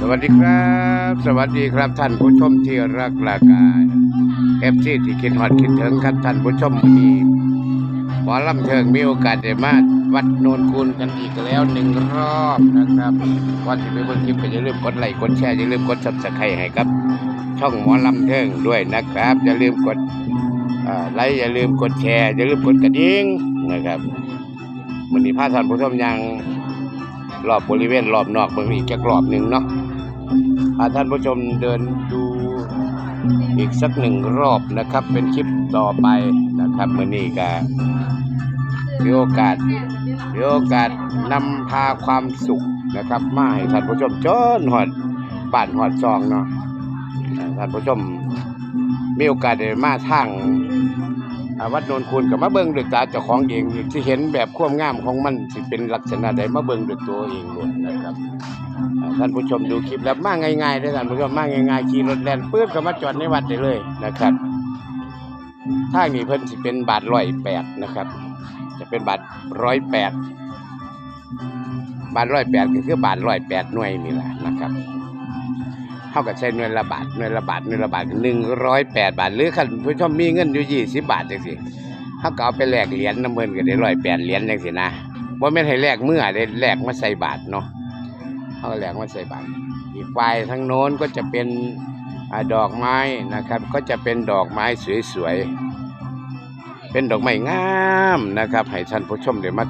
สวัสดีครับ สวัสดีครับท่านผู้ชมที่รักรากายเอฟซีที่คิดฮอดคิดถึงครับท่านผู้ชมวันนี้หมอลำเทิงมีโอกาสได้มาวัดโนนคูนกันอีกแล้วหนึ่งรอบนะครับก่อนที่ไปเบิ่งคลิปก็อย่าลืมกดไลค์กดแชร์อย่าลืมกดซับสไครต์ให้ครับ ช่องหมอลำเทิงด้วยนะครับอย่าลืมกดไลค์อย่าลืมกดแชร์อย่าลืมกดกระดิ่งนะครับวันนี้พาท่านผู้ชมยัง รอบบริเวณรอบนอกเบิ่งอีกจักรอบหนึ่งเนาะพาท่านผู้ชมเดินดูอีกสักหนึ่งรอบนะครับ เป็นคลิปต่อไปนะครับมื่อนี้ก็มีโอกาสมีโอกาสนำพาความสุขนะครับ มาให้ท่านผู้ชมจนหอดบ้านหอดซองเนาะท่านผู้ชมมีโอกาสได้มาทาง วัดโนนคูนกับมาเบิ่งด้วยตาเจ้าของเองที่เห็นแบบความงามของมันสิเป็นลักษณะใดมาเบิ่งด้วยตัวเองหมดนะครับท่านผู้ชมดูคลิปแล้วมาง่ายๆเด้ท่านผู้ชมมาง่ายๆขี่รถแล่นปื๊ดเข้ามาจอดในวัดได้เลยนะครับทางนี้เพิ่นสิเป็นบาทร้อยแปดนะครับ จะเป็นบาทร้อยแปดบาทร้อยแปดก็คือบาทร้อยแปดหน่วยนี่แหละนะครับ เท่ากับใช้หน่วยละบาทหน่วยละบาทหน่วยละบาทหนึ่งร้อยแปดบาท หรือคันผู้ชมมีเงินอยู่ยี่สิบบาทจังสิเขาก็เอาไปแลกเหรียญน้ำเงินก็ได้ร้อยแปดเหรียญจังสินะว่าไม่ให้แลกเมื่อได้แลกมาใส่บาทเนาะเขาก็แลกมาใส่บาทอีกฝ่ายทางโน้นก็จะเป็นอดอกไม้นะครับ ก็จะเป็นดอกไม้สวยๆเป็นดอกไม้งามนะครับให้ท่านผู้ชมได้มา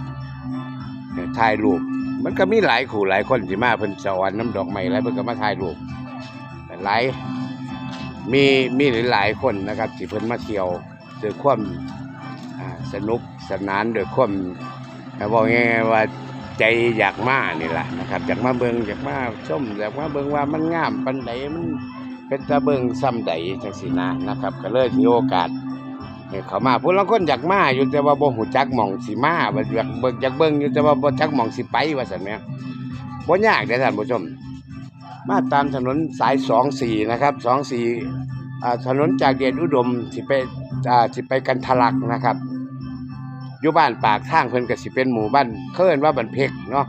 ถ่ายรูปมันก็มีหลายขู่หลายคนที่มาเพิ่นสอนน้ำดอกไม้แล้วเพิ่นก็มาถ่ายรูป หลายมีมีหลายๆคนนะครับที่เพิ่นมาเที่ยวด้วยความสนุกสนานด้วยความอ่าบอกง่ายๆว่าใจอยากมานี่แหละนะครับอยากมาเบิงอยากมาชมอยากมาเบิงว่ามันงามปานใดมันเป็นตาเบิงซ้ำใดจังซี่นะนะครับ ก็เลยถือโอกาสเขามาผู้ลางคนอยากมาอยู่แต่ว่าบ่หูจักหม่องสิมาว่าอยากเบิงอยากเบิงอยู่แต่ว่าบ่จักหม่องสิไปว่าซั่นแหมบ่ยากเด้อท่านผู้ชม มาตามถนนสาย24นะครับ24อ่ถนนจากเดชอุดมสิไปอ่าสิไปกันทะลักนะครับอยู่บ้านปากทางเพิ่นก็สิเป็นหมู่บ้านเขาเอิ้นว่าบ้านเพกเนาะ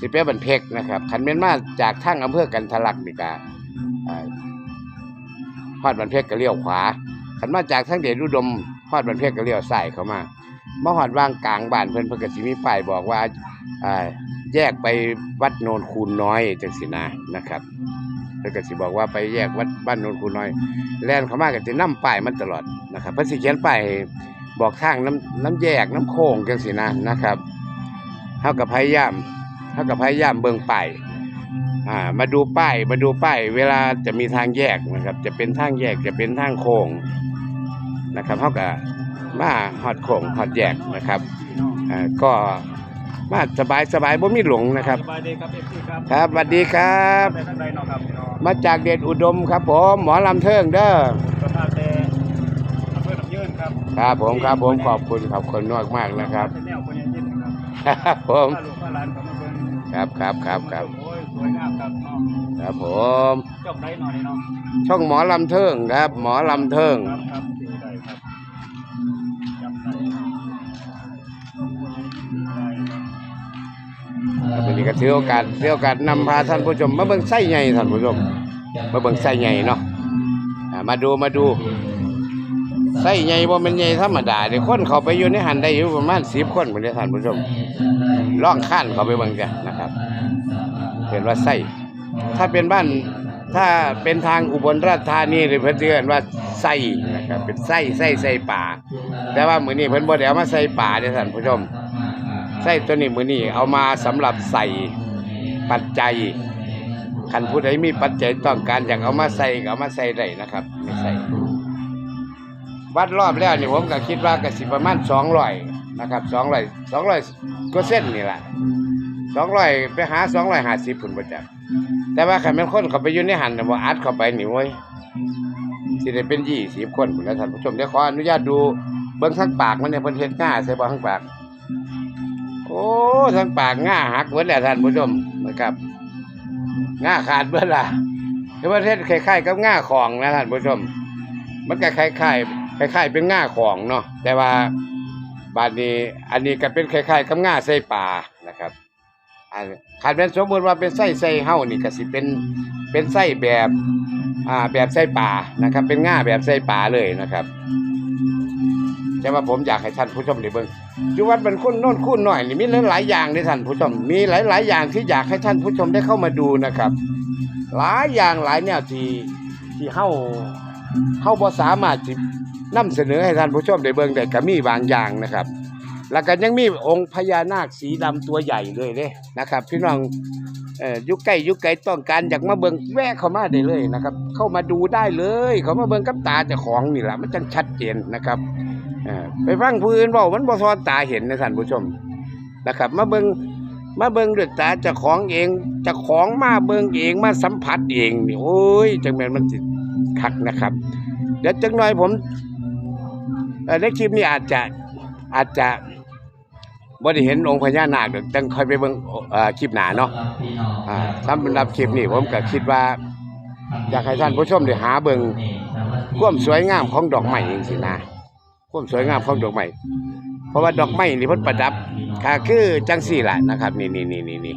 สิเป็นบ้านเพกนะครับคันแม่นมาจากทางอำเภอกันทะลักนี่กาฮอดบ้านเพกก็เลี้ยวขวาขันมาจากทางเดชอุดมฮอดบันเพชรก็เลี้ยวซ้ายเข้ามามาฮอดว่างกลางบ้านเพิ่นเพิ่นก็สิมีป้ายบอกว่าอ่า แยกไปวัดโนนคูนน้อยจังสินะนะครับเพิ่นก็สิบอกว่าไปแยกวัดบ้านโนนคูนน้อย แล่นเข้ามาก็สินำป้ายมันตลอดนะครับเพิ่นสิเขียนป้ายบอกทางน้ำน้ำแยกน้ำโค้งจังสินะนะครับเฮาก็พยายามเฮาก็พยายามเบิ่งป้ายอ่ามาดูป้ายมาดูป้ายเวลาจะมีทางแยกนะครับ จะเป็นทางแยกจะเป็นทางโค้งนะครับเขาก็มาฮอดโขงฮอดแยกนะครับอ่าก็ มาสบายสบายบ่มีหลงนะครับ สบายดีครับเอฟซีครับครับสวัสดีครับ ไปทางใดเนาะครับพี่น้องมาจากเดชอุดมครับผมหมอลำเทิงเด้อสภาพแต่อำเภอหนองยืนครับครับผมครับผมขอบคุณขอบคุณมากมากๆนะครับ เป็นแนวคนยังยินนะครับครับผมถ้าลูกถ้าหลานก็มาเบิ่งครับครับครับครับโอ้ยสวยงามครับน้องครับผม จบได้หน่อยเนาะช่องหมอลำเทิงครับ หมอลำเทิง ครับครับดีได้ครับ นนี้ก็ถือโอกาสถือโอกาสนำพาท่านผู้ชม มาเบิ่งไส้ใหญ่ท่านผู้ชมมาเบิ่งไส้ใหญ่เนาะอ่ามาดูมาดูไส้ใหญ่บ่แม่นใหญ่ธรรมดาเด้คนเขาไปอยู่ในหันได้อยู่ประมาณ10คนพุ่นเด้อท่านผู้ชมล่องข้านเขาไปเบิ่งจ้ะนะครับเห็นว่าไส้ถ้าเป็นบ้านถ้าเป็นทางอุบลราชธานีหรือเพิ่นสิเรียกว่าไส้นะครับเป็นไส้ไส้ไส้ป่าแต่ว่ามื้อนี้เพิ่นบ่ได้เอามาใส่ป่าเด้อท่านผู้ชม ส้ตัวนี้มือนี้เอามาสำหรับใส่ปัจจัยคันผู้ใดมีปัจจัยต้องการอยากเอามาใส่ก็เอามาใส่ได้นะครับไม่ใส่วัดรอบแล้วนี่ผมก็คิดว่าก็สิประมาณสองร้อยนะครับสองร้อยสองร้อยก็เส้นนี่แหละสองร้อยไปหาสองร้อยหาสิบผุนประจักแต่ว่าขันเป็นคนเขาไปยู่ในหันน่ว่าอัดเข้าไปนี่เว้ยสิได้เป็นยี่สิบคนพุ่นแล้วท่านผู้ชมเดี๋ยวขออนุญาตดูเบิ้องทั้งปากมันเนี่ยเพิ่นเฮ็ดง่าใส่บ่ทั้งปาก โอ้ทั้งปากง่าหักเบิดแหล้วท่านผู้ชมนะครับง่าขาดเบิดล่ะคือประเทศคล้ายๆกับง่าของนะท่านผู้ชม มันก็คล้ายๆคล้ายๆเป็นง่าของเนาะแต่ว่าบาดนี้อันนี้ก็เป็นคล้ายๆกับง่าใส่ป่านะครับอ่าคันเป็นสมมติว่าเป็นไส้ไส้เฮานี่ก็สิเป็นเป็นไส้แบบอ่าแบบไส้ป่านะครับ เป็นง่าแบบไส้ป่าเลยนะครับ แต่ว่าผมอยากให้ท่านผู้ชมได้เบิ่งอยู่วัดบรรคุณโน่นคุณหน่อยนี่มีหลายๆอย่างที่ท่านผู้ชม มีหลาย ๆ อย่างที่อยากให้ท่านผู้ชมได้เข้ามาดูนะครับ หลายอย่างหลายแนวที่ที่เฮาเฮาบ่สามารถที่นำเสนอให้ท่านผู้ชมได้เบิ่งได้ก็มีบางอย่างนะครับ แล้วก็ยังมีองค์พญานาคสีดำตัวใหญ่เลยเด้นะครับ พี่น้องเอ่ออยุคใกล้อยุคไกลต้องการอยากมาเบิ่งแวะเข้ามาได้เลยนะครับ เข้ามาดูได้เลย เขามาเบิ่งกับตาเจ้าของนี่แหละมันจังชัดเจนนะครับเอ่อ ไปฟังผู้อื่นเว้ามันบ่ทอนตาเห็นนะท่านผู้ชมนะครับ มาเบิ่งมาเบิงด้วยตาจ้าของเองจ้าของมาเบิงเองมาสัมผัสเองนี่โอ้ยจังแมนมันสิคักนะครับ เดี๋ยวจังหน่อยผมในคลิปนี้อาจจะอาจจะบ่ได้เห็นองค์พญานาคดอกจังค่อยไปเบิงอ่อคลิปหนาเนาะอ่าสำหรับคลิปนี้ผมก็คิดว่าอยากให้ท่านผู้ชมได้หาเบิ่งความสวยงามของดอกไม้จังซี่นะ ความสวยงามของดอกไม้เพราะว่าดอกไม้นี่เพิ่นประดับก็คือจังซี่ล่ะนะครับ นี่นี่นี่นี่นี่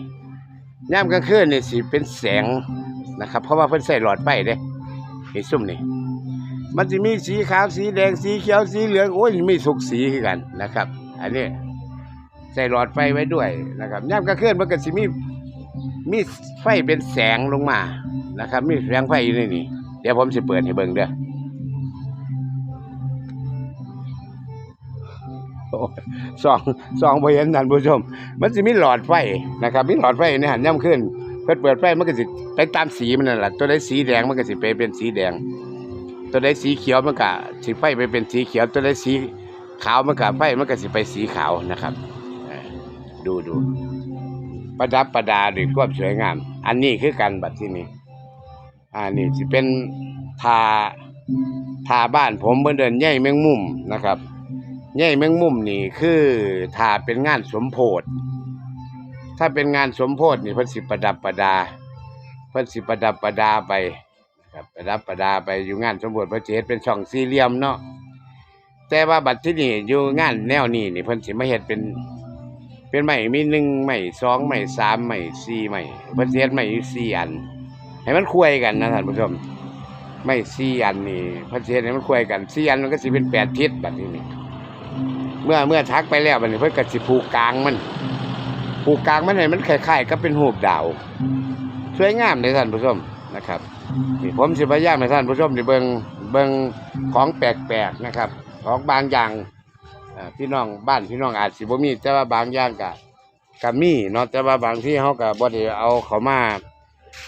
ยามกลางคืนนี่สิเป็นแสงนะครับ เพราะว่าเพิ่นใส่หลอดไฟเด้นี่ซุ่มนี่มันจะมีสีขาวสีแดงสีเขียวสีเหลืองโอ้ยมีสุกสีคือกันนะครับ อันนี้ใส่หลอดไฟไว้ด้วยนะครับย่ำกระเคลื่อนมันก็สิมีมีไฟเป็นแสงลงมานะครับ มีแสงไฟอยู่ในนี้เดี๋ยวผมสิเปิดให้เบิ่งเด้อ โอ้ยสองสองพเห็นท่านผู้ชม มันจะมีหลอดไฟนะครับมีหลอดไฟในหันย่ำขึ้นเพิ่นเปิดไฟมันก็สิไปตามสีมันนั่นแหละตัวใดสีแดงมันก็สิไปเป็นสีแดง ตัวใดสีเขียวมันก็สิไฟไปเป็นสีเขียว ตัวใดสีขาวมันก็ไฟมันก็สิไปสีขาวนะครับดูดูประดับประดาด้วยความสวยงาม อันนี้คือกันบัดที่นี้อันนี้สิเป็นทาทาบ้านผมเบิ่นเดินใหญ่แมงมุมนะครับ ใหญ่แมงมุมนี่คือทาเป็นงานสมโพธถ้าเป็นงานสมโพธนี่เพิ่นสิประดับประดาเพิ่นสิประดับประดาไปครับประดับประดาไปอยู่งานสมบูรณ์พระเจดเป็นช่องสี่เหลี่ยมเนาะแต่ว่าบัดที่นี่อยู่งานแนวนี้นี่เพิ่นสิมาเฮ็ดเป็น เป็นไม้มีหนึ่งไม้สองไม้สามไม้สี่ไม้เพิ่นสิเฮ็ดไม้อยู่สี่อัน ให้มันคุยกันนะท่านผู้ชม ไม้สี่อันนี่เพิ่นสิเฮ็ดให้มันคุยกันสี่อันมันก็สิเป็นแปดทิศบัดนี้นี่ เมื่อเมื่อทักไปแล้วบัดนี้เพิ่นก็สิผูกกลางมัน ผูกกลางมันให้มันคล้ายๆกับเป็นรูปดาวสวยงามเลยท่านผู้ชมนะครับนี่ผมสิพยายามให้ท่านผู้ชมได้เบิ่งเบิ่งของแปลกๆนะครับ ของบางอย่างเอ่อพี่น้องบ้านพี่น้องอาจสิบ่มี แต่ว่าบางอย่างก็ก็มีเนาะแต่ว่าบางที่เฮาก็บ่ได้เอาเข้ามา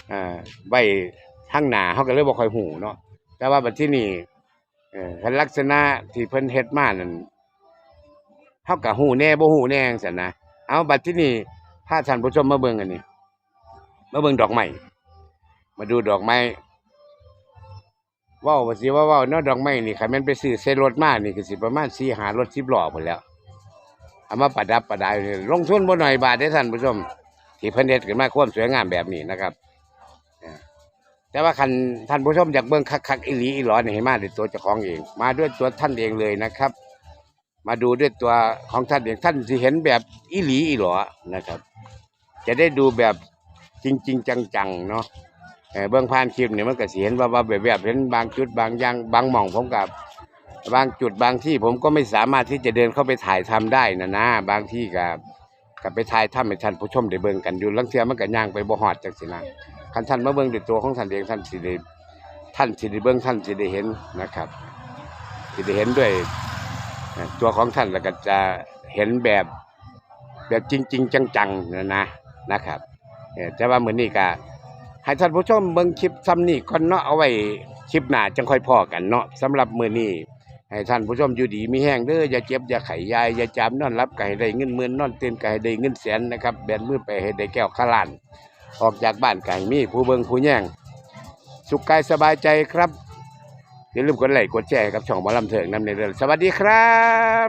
เอ่อไว้ทางหน้าเฮาก็เลยบ่ค่อยฮู้เนาะแต่ว่าบัดที่นี่เอ่อคันลักษณะที่เพิ่นเฮ็ดมานั่น เฮาก็ฮู้แน่บ่ฮู้แน่จังซั่นนะเอาบัดที่นี่พาท่านผู้ชมมาเบิ่งอันนี้มาเบิ่งดอกไม้มาดูดอกไม้ว้าวว่าสิว่าว้าวเนาะดอกไม้นี่คันแม่นไปซื้อใส่รถมานี่ก็สิประมาณ4 5รถ10ล้อพุ่นแล้วเอามาประดับประดายลงทุนบ่น้อยบาทเด้ท่านผู้ชม ที่เพิ่นเฮ็ดขึ้นมาความสวยงามแบบนี้นะครับแต่ว่าคันท่านผู้ชมอยากเบิ่งคักๆอีหลีอีหลอนี่ให้มาด้วยตัวเจ้าของเอง มาด้วยตัวท่านเองเลยนะครับ มาดูด้วยตัวของท่านเองท่านสิเห็นแบบอีหลีอีหลอนะครับ จะได้ดูแบบจริงๆจังๆเนาะเอ่อเบื้องผ่านคลิปเนี่ยมันก็เห็นว่าว่าแบบเห็นบางจุดบางอย่างบางหม่องผมกับบางจุดบางที่ผมก็ไม่สามารถที่จะเดินเข้าไปถ่ายทำได้นะนะบางที่กับกับไปถ่ายทำให้ท่านผู้ชมได้เบิ่งกันอยู่ลังเทื่อมันก็ย่างไปบ่ฮอดจังซี่นะคันท่านมาเบิ่งด้วยตัวของท่านเองท่านสิได้ท่านสิได้เบิ่งท่านสิได้เห็นนะครับสิได้เห็นด้วย ตัวของท่านแล้วก็จะเห็นแบบแบบจริง ๆ จังๆนะนะนะครับแต่ว่ามือนี้ก็ให้ท่านผู้ชมเบิ่งคลิปซ้ำนี้ก่อนเนาะเอาไว้คลิปหน้าจังค่อยพอกันเนาะสำหรับมือนี้ให้ท่านผู้ชมอยู่ดีมีแห้งเด้ออย่าเจ็บอย่าไขยายอย่าจามนอนรับไก็ให้ได้เงินหมื่นนอนเตื่นก็ให้ได้เงินแสนนะครับแบนมือไปให้ได้แก้วขลานออกจากบ้านไก็ให้มีผู้เบิ่งผู้แย่งสุขกายสบายใจครับ อย่าลืมกดไลค์กดแชร์กับช่องหมอลำเถิงนำในเรื่องสวัสดีครับ